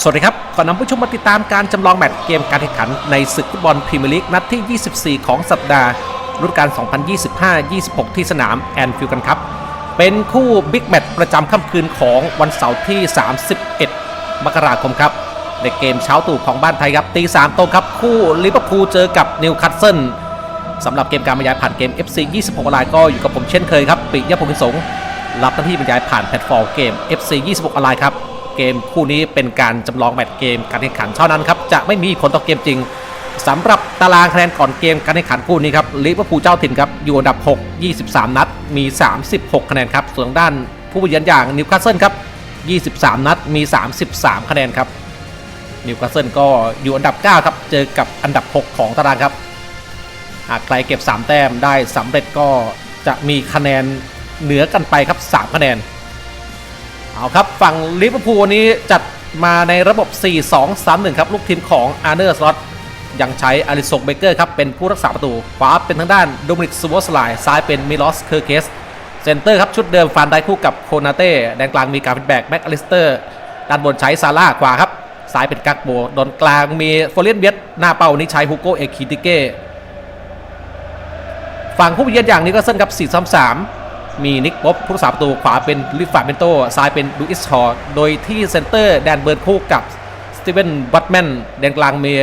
สวัสดีครับขอนนำผู้ชมมาติดตามการจำลองแมตช์เกมการแข่งขันในศึกฟุตบอลพรีเมียร์ลีกนัดที่ 24 ของสัปดาห์ฤดูกาล 2025-26 ที่สนามแอนฟิลด์กันครับ เป็นคู่บิ๊กแมตช์ประจำค่ำคืนของวันเสาร์ที่ 31 มกราคมครับ ในเกมเช้าตู่ของบ้านไทยครับตี3ตรงครับ คู่ลิเวอร์พูลเจอกับนิวคาสเซิลสำหรับเกมการบรรยายผ่านเกม FC 26ออนไลน์ก็อยู่กับผมเช่นเคยครับปิยะพงศ์สงฆ์รับหน้าที่บรรยายผ่านแพลตฟอร์มเกม FC 26ออนไลน์ครับ เกมคู่นี้เป็นการจำลองแมตช์เกมการแข่งขันเท่านั้นครับจะไม่มีผลต่อเกมจริงสำหรับตารางคะแนนก่อนเกมการแข่งขันคู่นี้ครับลิเวอร์พูลเจ้าถิ่นครับอยู่อันดับ 6 23 นัดมี 36 คะแนนครับส่วนด้านผู้เยือนอย่างนิวคาสเซิลครับ 23 นัดมี 33 คะแนนครับนิวคาสเซิลก็อยู่อันดับ 9 ครับ เจอกับอันดับ 6 ของตารางครับ หากใครเก็บ 3 แต้มได้สำเร็จก็จะมีคะแนนเหนือกันไปครับ 3 คะแนน เอาครับ ฝั่งลิเวอร์พูลวันนี้จัดมาในระบบ 4-2-3-1 ครับ ลูกทีมของอาร์เนอร์สล็อตยังใช้อาริสงเบเกอร์ครับ เป็นผู้รักษาประตูขวาเป็นทางด้านโดมินิกซูโวสไลซ้ายเป็นมิลอสเคอร์เคสเซนเตอร์ครับ ชุดเดิมฟานได้คู่กับโคนาเต้แดนกลางมีการฟิแบกแม็กอลิสเตอร์ด้านบนใช้ซาร่าขวาครับซ้ายเป็นกักโบดอนกลางมีโฟเลียนเบียดหน้าเป้านี้ใช้ฮูโกเอคิติเก้ฝั่งผู้เยือนอย่างนี้ก็เส้นกับ4-3-3 มีนิกป๊อบผู้รักษาประตูขวาเป็นลิฟฟาเบนโตซ้ายเป็นลูอิสฮอร์โดยที่เซนเตอร์แดนเบิร์นคู่กับสตีเวนบัตแมนแดนกลางเมี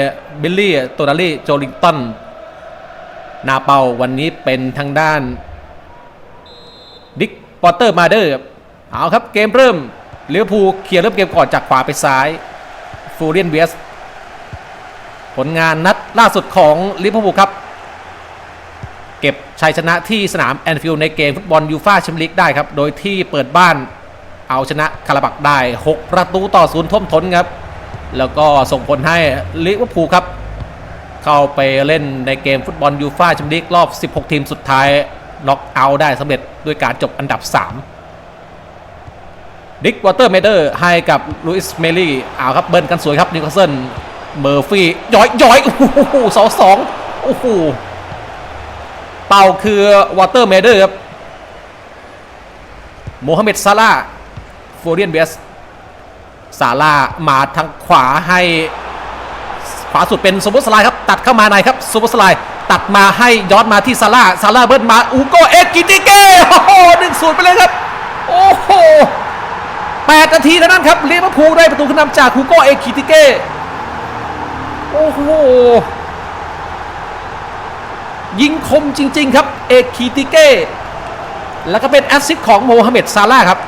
บิลลี่โตนาลีโจลิงตันนาเปาวันนี้เป็นทางด้านดิกปอเตอร์มาเดอร์เอาครับเกมเริ่มเลี้ยวภูเคลียร์เริ่มเกมก่อนจากขวาไปซ้ายฟูเรียนเวสผลงานนัดล่าสุดของลิเวอร์พูลครับ เก็บชัยชนะที่สนามแอนฟิลด์ในเกมฟุตบอลยูฟาแชมเปี้ยนลีกได้ครับ โดยที่เปิดบ้านเอาชนะคาราบักได้ 6 ประตูต่อศูนย์ท่วมท้นครับ แล้วก็ส่งผลให้ลิเวอร์พูลครับ เข้าไปเล่นในเกมฟุตบอลยูฟาแชมเปี้ยนลีกรอบ 16 ทีมสุดท้ายน็อกเอาท์ได้สำเร็จด้วยการจบอันดับ 3ดิกวอเตอร์เมเดอร์ให้กับลุยส์เมลี่เอาครับเบิ้ลกันสวยครับนิวคาสเซิลเมอร์ฟี่ย้อยย้อยโอ้โหสองสองโอ้โห เป่าคือวอเตอร์เมเดอร์ครับโมฮัมเหม็ดซาลาฟูเรียนเบสซาลามาทางขวาให้ขวาสุดเป็นซูเปอร์สไลด์ครับตัดเข้ามาในครับซูเปอร์สไลด์ตัดมาให้ย้อนมาที่ซาลาซาลาเบิ้ลมาอูโกเอ็กกิติเก้โอ้โหหนึ่งศูนย์ไปเลยครับโอ้โหแปดนาทีเท่านั้นครับลิเวอร์พูลได้ประตูขึ้นนำจากฮูโกเอ็กกิติเก้โอ้โห ยิงคมจริง ๆ ครับ เอกคีติเก้ แล้วก็เป็นแอสซิสของโมฮัมเหม็ดซาร่าครับ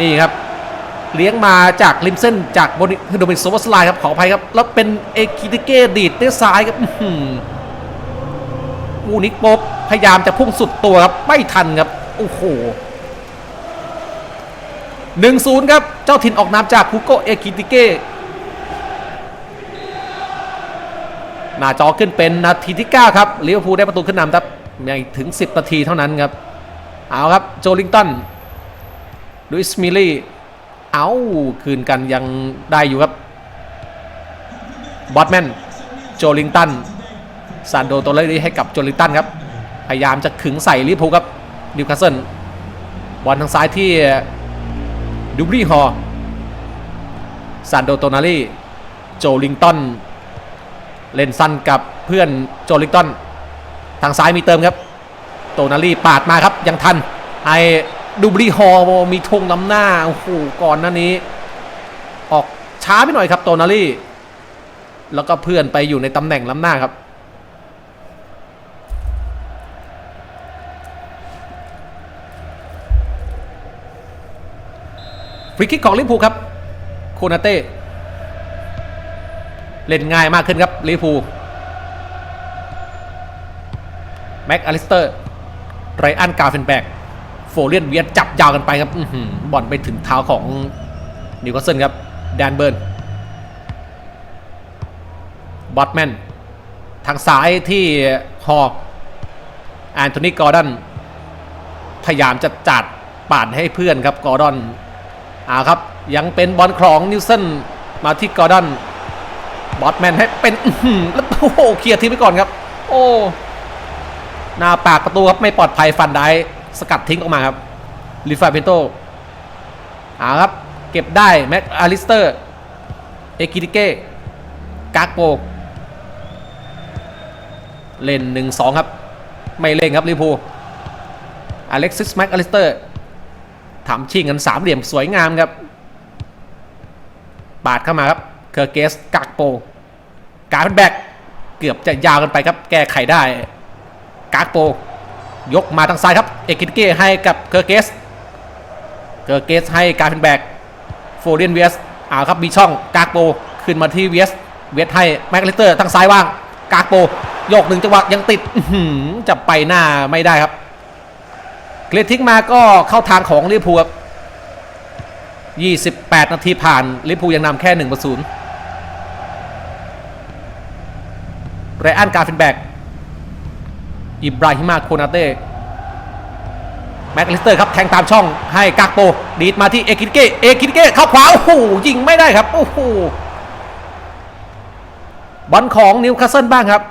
นี่ครับ เลี้ยงมาจากริมเส้นจากโบนิโดมินโซวสไลครับ ขออภัยครับ แล้วเป็นเอกคีติเก้ดีดด้วยซ้ายครับอูนิกโปบพยายามจะพุ่งสุดตัวครับ ไม่ทันครับ โอ้โหหนึ่งศูนย์ครับ เจ้าถิ่นออกนามจากคุโกเอคิติเก้ หน้าจอขึ้นเป็นนาทีที่ 9 ครับลิเวอร์พูลได้ประตูขึ้นนำครับยังถึง 10 นาทีเท่านั้นครับ เอาครับโจลิงตันลุยส์มิลลี่เอาคืนกันยังได้อยู่ครับบอตแมนโจลิงตันซานโดโตเลรีให้กับโจลิงตันครับ พยายามจะขึงใส่ลิเวอร์พูลครับนิวคาสเซิลบอลทางซ้ายที่ดูบรีฮอร์ซานโดโตนาลีโจลิงตัน เล่นสั้นกับเพื่อนโจลิงตันทางซ้ายมีเติมครับ โตนาลีปาดมาครับยังทันไอ้ดูบรีฮอร์มีธงนำหน้าโอ้โหก่อนหน้านี้ ออกช้าไปหน่อยครับโตนาลีแล้วก็เพื่อนไปอยู่ในตำแหน่งล้ำหน้าครับฟรีคิกของลิเวอร์พูลครับ โคนาเต้ เล่นง่ายมากขึ้นครับลิเวอร์พูแม็กอลิสเตอร์ไรอันกาเฟนแบกโฟเลียนเวียดจับยาวกันไปครับอื้อหือบอลไปถึงเท้าของนิวคาสเซิลครับแดนเบิร์นบอตแมนทางซ้ายที่ฮอกแอนโทนีกอร์ดอนพยายามจะจัดป่าดให้เพื่อนครับกอร์ดอนอ่าครับยังเป็นบอลของนิวสันมาที่กอร์ดอน บอสแมนให้เป็นแล้วโอ้โหเคลียร์ทิ้งไปก่อนครับ โอ้หน้าปากประตูครับไม่ปลอดภัยฟันได้สกัดทิ้งออกมาครับลิฟาเบนโตเอาครับ เก็บได้แม็กอาริสเตอร์เอกิติเก้กากโปเล่น1-2ครับ ไม่เล่นครับลิพูอเล็กซิสแม็กอาริสเตอร์ทำชิงกันสามเหลี่ยมสวยงามครับ ปาดเข้ามาครับ เคอร์เกสกากโปการเป็นแบกเกือบจะยาวกันไปครับ แก้ไขได้กากโป ยกมาทางซ้ายครับ เอกิติเก้ให้กับเคอร์เกสเคอร์เกสให้การเป็นแบกโฟเรียนเวสเอาครับมีช่องกากโปขึ้นมาที่เวสเวสให้แม็กลิสเตอร์ทางซ้ายว่างกากโปโยกหนึ่งจังหวะยังติดจะไปหน้าไม่ได้ครับเกรทิ้งมาก็เข้าทางของลิเวอร์พูลครับ28 นาทีผ่านลิเวอร์พูลยังนำแค่1ประศูนย์ ไรอันการ์ฟินแบกอิบราฮิมาโคนาเต้แม็กลิสเตอร์ครับแทงตามช่องให้กากโป ดีดมาที่เอคิเก้เอคิเก้เข้าขวาโอ้โหยิงไม่ได้ครับโอ้โหบอลของนิวคาสเซิลบ้างครับ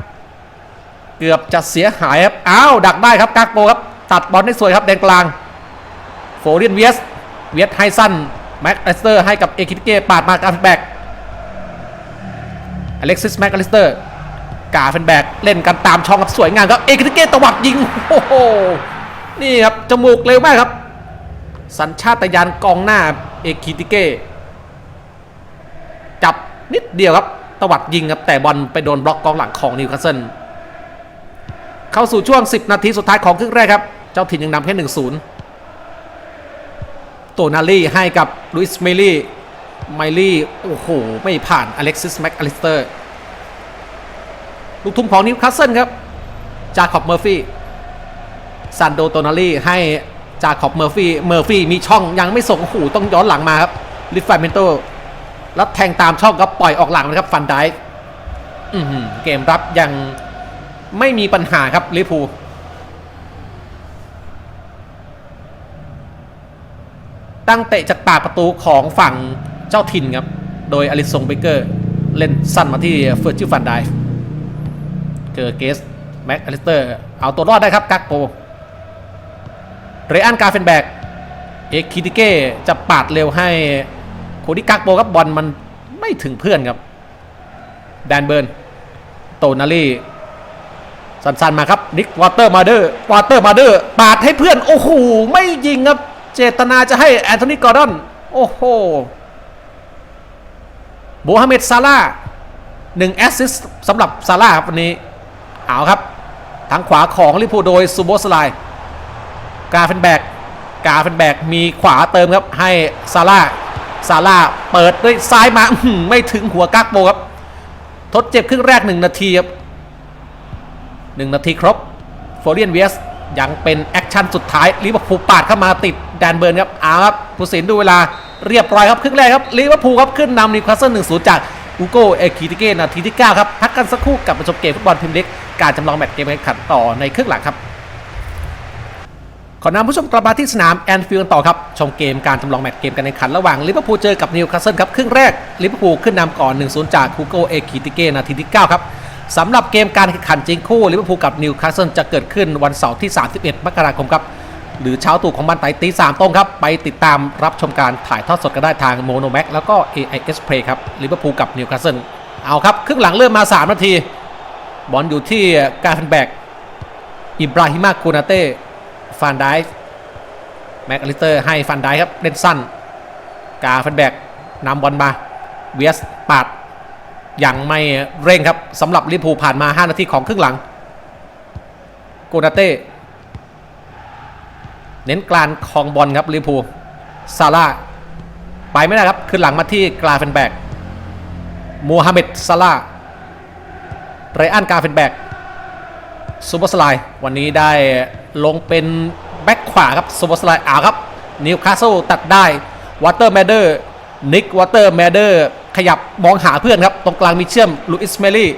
เกือบจะเสียหายครับอ้าวดักได้ครับกากโปครับ ตัดบอลได้สวยครับแดนกลางโฟเรียนเวียสเวียสให้สั้นแม็กลิสเตอร์ให้กับเอคิเก้ปาดมากาฟินแบกอเล็กซิสแม็กลิสเตอร์ กาเฟนแบกเล่นกันตามช่องครับสวยงามครับเอกิติเกตตวัดยิงโอ้โหนี่ครับจมูกเร็วมากครับ สัญชาตญาณกองหน้าเอกิติเกจับนิดเดียวครับตวัดยิงครับแต่บอลไปโดนบล็อกกองหลังของนิวคาสเซิลเข้าสู่ช่วง 10 นาทีสุดท้ายของครึ่งแรกครับ เจ้าถิ่นยังนำแค่1-0 โตนาลี่ให้กับลุยส์เมลี่ไมลี่โอ้โห ไม่ผ่านอเล็กซิสแม็กอลิสเตอร์ ลูกทุ่มของนิวคาสเซิลครับ จาคอบเมอร์ฟี่ซันโดโตนาลีให้จาคอบเมอร์ฟี่ เมอร์ฟี่มีช่องยังไม่ส่งโอ้โหต้องย้อนหลังมาครับ ลิฟฟาเมนโตแล้วแทงตามช่องก็ปล่อยออกหลังนะครับ ฟันไดอืเกมรับยังไม่มีปัญหาครับลิเวอร์พูตั้งเตะจากปากประตูของฝั่งเจ้าถิ่นครับ โดยอลิสงเบเกอร์ เล่นสั้นมาที่เฟอร์จิฟันไดฟ์ เกอเกสแม็กอลิสเตอร์ เอาตัวรอดได้ครับกักโปเรอันกาเฟนแบกเอกคิติเก้จะปาดเร็วให้โคดิกักโปครับบอลมันไม่ถึงเพื่อนครับ แดนเบิร์น โตนาลีสั้นๆมาครับนิกวอเตอร์มาเดอร์วอเตอร์มาเดอร์ปาดให้เพื่อน โอ้โห ไม่ยิงครับ เจตนาจะให้แอนโทนีกอร์ดอน โอ้โหโมฮัมเหม็ดซาร่าหนึ่งแอสซิสสำหรับซาร่าครับวันนี้ เอาครับ ทางขวาของลิพูโดยซูโบสไลกาเฟนแบกกาเฟนแบกมีขวาเติมครับ ให้ซาร่าซาร่าเปิดด้วยซ้ายมาไม่ถึงหัวกักโบครับ ทดเจ็บครึ่งแรก 1 นาทีครับ1นาทีครบโฟเรียนเวียสยังเป็นแอคชั่นสุดท้ายลิเวอร์พูลปาดเข้ามาติดแดนเบิร์นครับเอาครับผู้สินดูเวลาเรียบร้อยครับครึ่งแรกครับลิเวอร์พูลครับขึ้นนำนิวคาสเซิล1-0จาก อูโกเอคิติเกนาทีที่ 9 ครับ พักกันสักครู่กับประชมเกมฟุตบอลพรีเมียร์ลีกการจำลองแมตช์เกมแข่งขันต่อในครึ่งหลังครับ ขอนำผู้ชมกลับมาที่สนามแอนฟิลด์ต่อครับ ชมเกมการจำลองแมตช์เกมการแข่งขันระหว่างลิเวอร์พูลเจอกับนิวคาสเซิลครับครึ่งแรกลิเวอร์พูลขึ้นนำก่อน 1-0 จากคูโกเอคิติเกนาทีที่ 9 ครับสำหรับเกมการแข่งขันจริงคู่ลิเวอร์พูลกับนิวคาสเซิลจะเกิดขึ้นวันเสาร์ที่ 31 มกราคมครับ หรือเช้าตู่ของบันไตตีสามตรงครับ ไปติดตามรับชมการถ่ายทอดสดกันได้ทางโมโนแม็กแล้วก็ AIS Play ครับลิเวอร์พูลกับนิวคาสเซิลเอาครับ ครึ่งหลังเริ่มมา 3 นาที บอลอยู่ที่การฟันแบกอิบราฮิมาคูนาเต้ฟานไดฟ์แม็กอลิสเตอร์ให้ฟันไดฟ์ครับ เล่นสั้น กาฟันแบกนำบอลมา เวียสปาดอยังไม่เร่งครับสำหรับลิพูผ่านมา 5 นาทีของครึ่งหลังโกนาเต้ เน้นกลานคองบอลครับลิพูซาร่าไปไม่ได้ครับขึ้นหลังมาที่กลาเฟนแบกมูฮัมหม็ดซาร่าไรอันกาเฟนแบกซูเปอร์สไลด์วันนี้ได้ลงเป็นแบ็คขวาครับซูเปอร์สไลด์อ่าวครับนิวคาสเซิลตัดได้วอเตอร์แมเดอร์นิกวอเตอร์แมเดอร์ขยับมองหาเพื่อนครับตรงกลางมีเชื่อมลูอิสเมลี่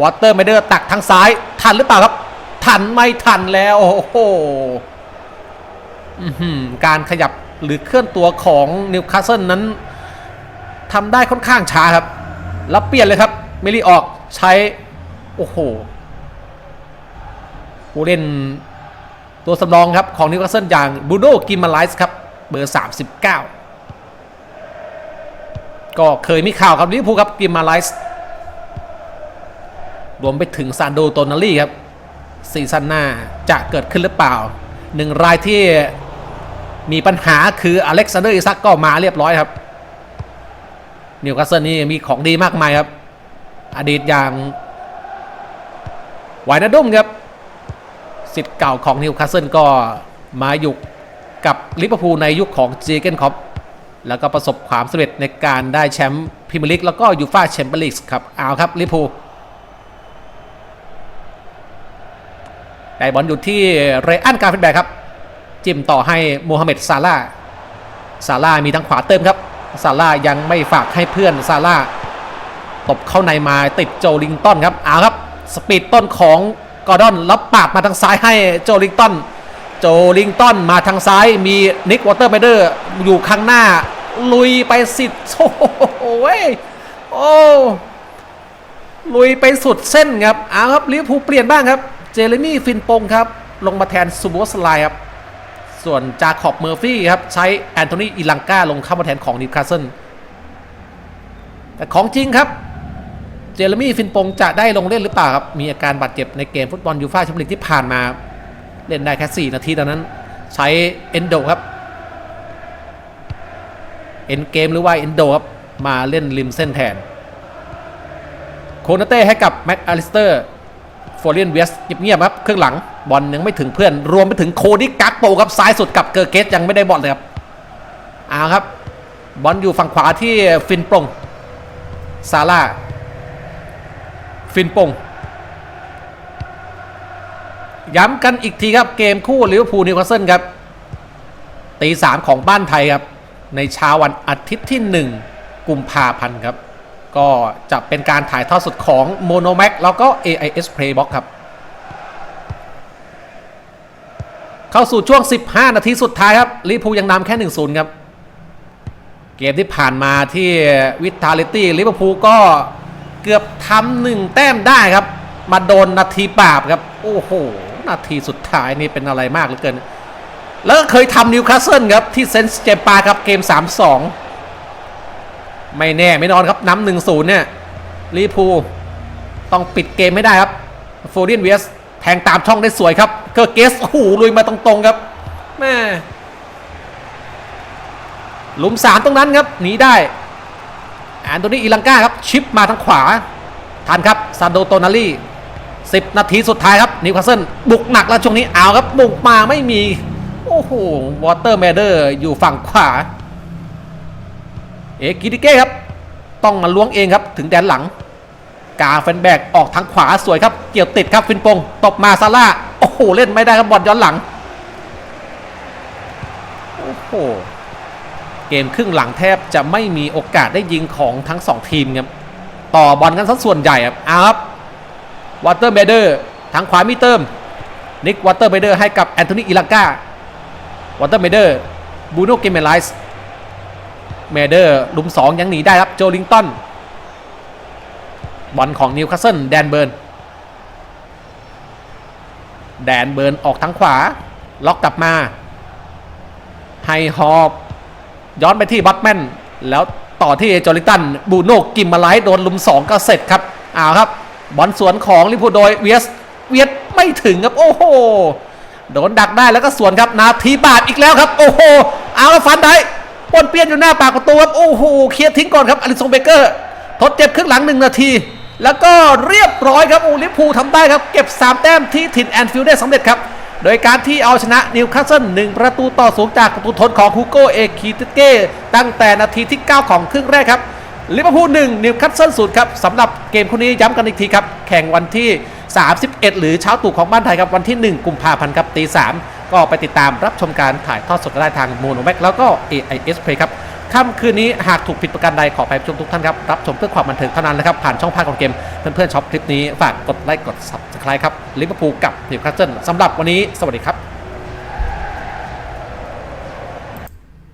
วอเตอร์แมเดอร์ตักทางซ้าย ทันหรือเปล่าครับ ทันไม่ทันแล้วโอ้โห การขยับหรือเคลื่อนตัวของนิวคาสเซิลนั้นทำได้ค่อนข้างช้าครับ แล้วเปลี่ยนเลยครับ เมลี่ออกใช้ โอ้โหผู้เล่นตัวสำรองครับ ของนิวคาสเซิลอย่างบูโดกิมมาไลส์ครับ เบอร์ 39 ก็เคยมีข่าวกับลิเวอร์พูลครับกิมมาไลส์รวมไปถึงซานโดโตนาลีครับซีซั่นหน้าจะเกิดขึ้นหรือเปล่าหนึ่งรายที่ มีปัญหาคืออเล็กซานเดอร์อิซักก็มาเรียบร้อยครับนิวคาสเซิลนี่มีของดีมากมายครับ อดีตอย่างไวนาดุมครับสิทธิ์เก่าของนิวคาสเซิลก็มาอยู่กับลิเวอร์พูลในยุคของเจเกนคอปแล้วก็ประสบความสำเร็จในการได้แชมป์พรีเมียร์ลีกแล้วก็ยูฟ่าแชมเปี้ยนลีกครับเอาครับลิเวอร์พูลได้บอลอยู่ที่เรอันการ์เฟนแบกครับ จิ้มต่อให้โมฮัมเหม็ดซาลาซาลามีทางขวาเติมครับซาลายังไม่ฝากให้เพื่อนซาลาตบเข้าในมาติดโจลิงตันครับเอาครับสปีดต้นของกอร์ดอนแล้วปาดมาทางซ้ายให้โจลิงตันโจลิงตันมาทางซ้ายมีนิกวอเตอร์ไมเดอร์อยู่ข้างหน้า ลุยไปสิโอ้โหเว้ยโอ้ลุยไปสุดเส้นครับเอาครับลิเวอร์พูลเปลี่ยนบ้างครับ เจเรมี่ฟินปงครับ ลงมาแทนซูโบสไลครับ ส่วนจาคอบเมอร์ฟี่ครับ ใช้แอนโทนีอิลังกาลงเข้ามาแทนของนิวคาสเซิลแต่ของจริงครับ เจเรมี่ฟินปงจะได้ลงเล่นหรือเปล่าครับ มีอาการบาดเจ็บในเกมฟุตบอลยูฟ่าแชมเปี้ยนลีกที่ผ่านมา เล่นได้แค่ 4 นาทีตอนนั้น ใช้เอนโดครับเอ็นเกมหรือว่าเอนโดครับมาเล่นริมเส้นแทน โคนาเต้ให้กับแม็กอลิสเตอร์ ฟอร์เรียนเวสเงียบๆครับเครื่องหลังบอลยังไม่ถึงเพื่อน รวมไปถึงโคดิกักโปครับซ้ายสุดกับเกอร์เกตยังไม่ได้บอลเลยครับเอาครับ บอลอยู่ฝั่งขวาที่ฟินปงซาร่าฟินปงย้ำกันอีกทีครับเกมคู่ลิเวอร์พูลนิวคาสเซิลครับตีสามของบ้านไทยครับ ในเช้าวันอาทิตย์ที่ 1 กุมภาพันธ์ครับ ก็จะเป็นการถ่ายทอดสดของ m o n o m a x แล้วก็ AIS Playbox ครับ เข้าสู่ช่วง 15 นาทีสุดท้ายครับลิเวอร์พูลยังนำแค่ 1-0 ครับ เกมที่ผ่านมาที่วิทาลิตี้ลิเวอร์พูลก็เกือบทำหนึ่งแต้มได้ครับ มาโดนนาทีบาปครับ โอ้โห นาทีสุดท้ายนี่เป็นอะไรมากเหลือเกิน แล้วก็เคยทำนิวคาสเซิลครับ ที่เซนส์เจปาครับเกม 3-2 ไม่แน่ไม่นอนครับน้ำหนึ่งศูนย์เนี่ยลิเวอร์พูลต้องปิดเกมไม่ได้ครับโฟเรียนเวสแทงตามช่องได้สวยครับเกอร์เกสโอ้โหลุยมาตรงๆครับแม่หลุมสามตรงนั้นครับหนีได้แอนโทนีอิลังกาครับชิปมาทางขวาทันครับซานโดโตนาลี10 นาทีสุดท้ายครับนิวคาสเซิลบุกหนักแล้วช่วงนี้เอาครับบุกมาไม่มี โอ้โหวอเตอร์แมเดอร์อยู่ฝั่งขวา เอกิติเก้ครับ ต้องมาล้วงเองครับถึงแดนหลัง กาเฟนแบกออกทางขวาสวยครับ เกี่ยวติดครับฟินปงตบมาซาร่าโอ้โหเล่นไม่ได้ครับบอลย้อนหลังโอ้โหเกมครึ่งหลังแทบจะไม่มีโอกาสได้ยิงของทั้งสองทีมครับต่อบอลกันสักส่วนใหญ่ครับอาครับวอเตอร์เบเดอร์ทางขวามีเติมนิกวอเตอร์เบเดอร์ให้กับแอนโทนีอิลังกาวอเตอร์เบเดอร์บูโนเกเมไลส์ เมเดอร์ลุม2ยังหนีได้ครับโจลิงตันบอลของนิวคาสเซิลแดนเบิร์น แดนเบิร์นออกทางขวา ล็อกกลับมา ไฮฮอบย้อนไปที่บัตแมนแล้วต่อที่โจลิงตันบูโนกิมมาไลท์โดนลุม2ก็เสร็จครับอ้าวครับ บอลสวนของลิพูโดยเวียสเวียสไม่ถึงครับโอ้โหโดนดักได้แล้วก็สวนครับนาทีบาทอีกแล้วครับ โอ้โหเอาแล้วฟันได้ ปนเปี้ยนอยู่หน้าปากประตูครับโอ้โหเคลียร์ทิ้งก่อนครับอลิซงเบเกอร์ทดเจ็บครึ่งหลังหนึ่งนาที แล้วก็เรียบร้อยครับโอ้ลิพูทำได้ครับเก็บ 3 แต้มที่ถิ่นแอนฟิลด์ได้สำเร็จครับโดยการที่เอาชนะนิวคาสเซิลหนึ่งประตูต่อสูงจากประตูทนของฮูโกเอคิติเก้ตั้งแต่นาทีที่ 9 ของครึ่งแรกครับลิเวอร์พูลหนึ่งนิวคาสเซิลศูนย์ครับสำหรับเกมคู่นี้ย้ำกันอีกทีครับ แข่งวันที่ 31 หรือเช้าตู่ของบ้านไทยครับ วันที่ 1 กุมภาพันธ์ครับตี3 ก็ไปติดตามรับชมการถ่ายทอดสดได้ทางโมโนแม็กแล้วก็ AIS Play ครับค่ำคืนนี้หากถูกผิดประการใดขอไปชมทุกท่านครับ รับชมเพื่อความบันเทิงเท่านั้นนะครับ ผ่านช่องภาคของเกม เพื่อนๆชอบคลิปนี้ ฝากกดไลค์กด Subscribe ครับลิเวอร์พูลกับนิวคาสเซิลสำหรับวันนี้สวัสดีครับ